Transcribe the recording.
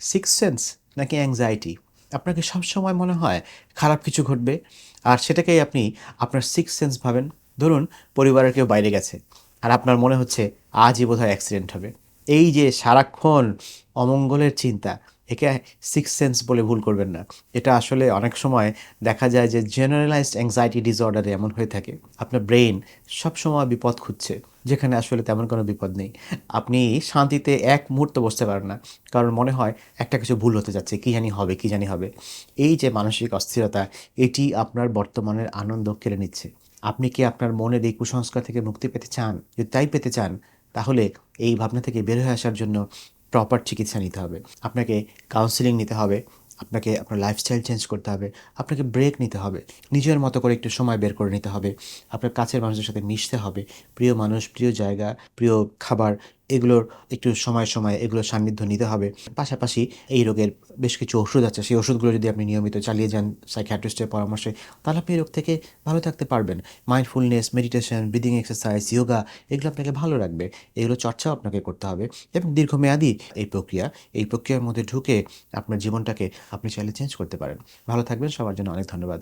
Six sense নাকি anxiety আপনাকে সবসময় মনে হয় খারাপ কিছু ঘটবে, আর সেটাকেই আপনি আপনার সিক্স সেন্স ভাবেন। ধরুন, পরিবারের কেউ বাইরে গেছে, আর আপনার মনে হচ্ছে আজই বোধহয় অ্যাক্সিডেন্ট হবে। এই যে সারাক্ষণ অমঙ্গলের চিন্তা, একে সিক্স সেন্স বলে ভুল করবেন না। এটা আসলে অনেক সময় দেখা যায় যে জেনারেলাইজড অ্যাংজাইটি ডিসঅর্ডারে এমন হয়ে থাকে। আপনার ব্রেন সবসময় বিপদ খুঁজছে, যেখানে আসলে তেমন কোনো বিপদ নেই। আপনি শান্তিতে এক মুহূর্ত বসতে পারেন না, কারণ মনে হয় একটা কিছু ভুল হতে যাচ্ছে, কী জানি হবে, কী জানি হবে। এই যে মানসিক অস্থিরতা, এটি আপনার বর্তমানের আনন্দ কেড়ে নিচ্ছে। আপনি কি আপনার মনের এই কুসংস্কার থেকে মুক্তি পেতে চান? যদি তাই পেতে চান তাহলে এই ভাবনা থেকে বের হয়ে আসার জন্য প্রপার চিকিৎসা নিতে হবে। আপনাকে কাউন্সিলিং নিতে হবে, আপনাকে আপনার লাইফস্টাইল চেঞ্জ করতে হবে, আপনাকে ব্রেক নিতে হবে, নিজের মতো করে একটু সময় বের করে নিতে হবে, আপনার কাছের মানুষদের সাথে মিশতে হবে, প্রিয় মানুষ, প্রিয় জায়গা, প্রিয় খাবার এগুলোর একটু সময় সময় এগুলোর সান্নিধ্য নিতে হবে। পাশাপাশি এই রোগের বেশ কিছু ওষুধ আছে। সেই ওষুধগুলো যদি আপনি নিয়মিত চালিয়ে যান সাইকিয়াট্রিস্টের পরামর্শে, তাহলে আপনি এই রোগ থেকে ভালো থাকতে পারবেন। Mindfulness meditation breathing exercise yoga এগুলো আপনাকে ভালো রাখবে। এগুলো চর্চাও আপনাকে করতে হবে এবং দীর্ঘমেয়াদী এই প্রক্রিয়া, এই প্রক্রিয়ার মধ্যে ঢুকে আপনার জীবনটাকে আপনি চাইলে চেঞ্জ করতে পারেন। ভালো থাকবেন। সবার জন্য অনেক ধন্যবাদ।